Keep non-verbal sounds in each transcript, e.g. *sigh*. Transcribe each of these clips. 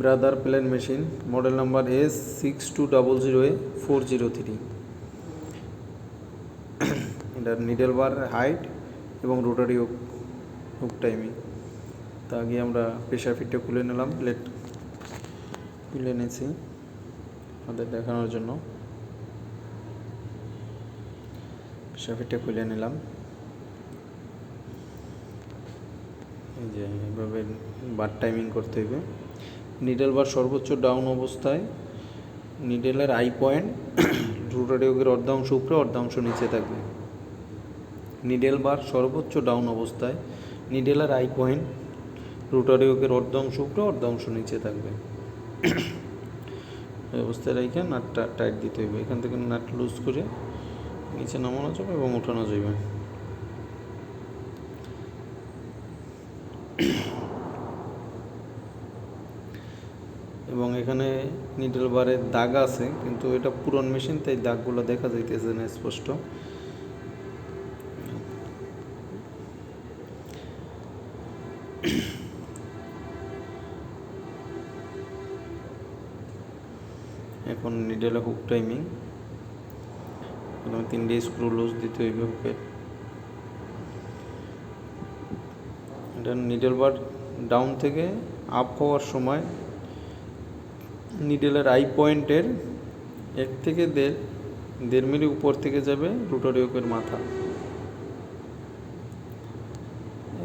Brother plain machine model number S six two double zero A four zero three এটার needle bar height এবং rotary hook hook timing তা আগে আমরা pressure ফিটটা খুলে নিলাম plate খুলে নিয়েছি আমাদের দেখানোর জন্য। প্রেশার ফিটটা খুলে নিলাম। এই যে এইভাবে বার টাইমিং করতে হবে। নিডেল বার সর্বোচ্চ ডাউন অবস্থায় নিডেলের আই পয়েন্ট রোটারি হুকের অর্ধাংশ উপরে, অর্ধাংশ নিচে থাকবে। নিডেল বার সর্বোচ্চ ডাউন অবস্থায় নিডেলের আই পয়েন্ট রোটারি হুকের অর্ধাংশ উপরে, অর্ধাংশ নিচে থাকবে। *coughs* অবস্থায় রেখে নাটটা টাইট দিতে হবে এখান থেকে নাট লুজ করে নিচে নামানো যাবে এবং উঠানো যাবে এখানে নিডল বারে দাগ আছে, কিন্তু এটা পুরন মেশিন তাই দাগগুলো দেখা যাইতেছে না স্পষ্ট। এখন নিডেলে হুক টাইমিং তিনটে স্ক্রু লুজ দিতে হইবে হুকের এটা নিডেল বার ডাউন থেকে আপ হওয়ার সময় নিডেলের আই পয়েন্টের এক থেকে দেড় দেড় মিলি উপর থেকে যাবে রোটারি হুকের মাথা।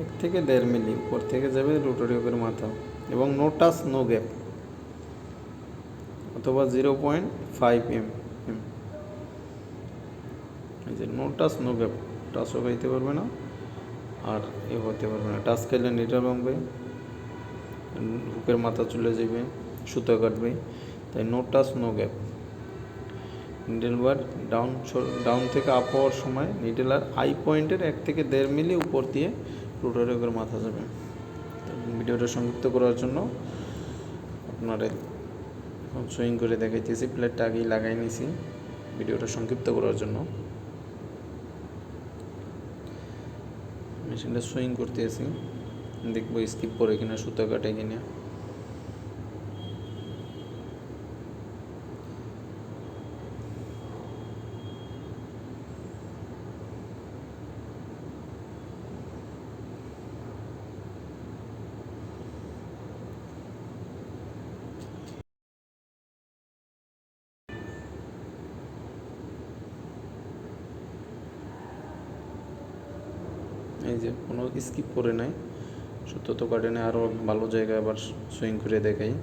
এক থেকে দেড় মিলি উপর থেকে যাবে রোটারি হুকের মাথা এবং নো টাচ নো গ্যাপ অথবা zero point five M M. এই যে নো টাচ নো গ্যাপ টাচও খাইতে পারবে না আর এ হতে পারবে না। টাচ খাইলে নিটা ভাঙবে হুকের মাথা চলে যাবে সুতো কাটবে। তাই no touch no gap needle bar down down থেকে আপ হওয়ার সময় নিডেল আর আই পয়েন্টের এক থেকে দেড় মিলি উপর দিয়ে রোটারে করে মাথা যাবে ভিডিওটা সংযুক্ত করার জন্য আপনারা সুইং করে দেখাইতেছি প্লেটটা আগেই লাগাই নিছি, ভিডিওটা সংক্ষিপ্ত করার জন্য। মেশিনটা সুইং করতেছি, দেখব স্কিপ করে কিনা, সুতো কাটে কিনা। এই যে কোনো স্কিপ করে নাই। সত্য তো কাটে নাই আরও ভালো জায়গায় আবার সুইং করে দেখাই।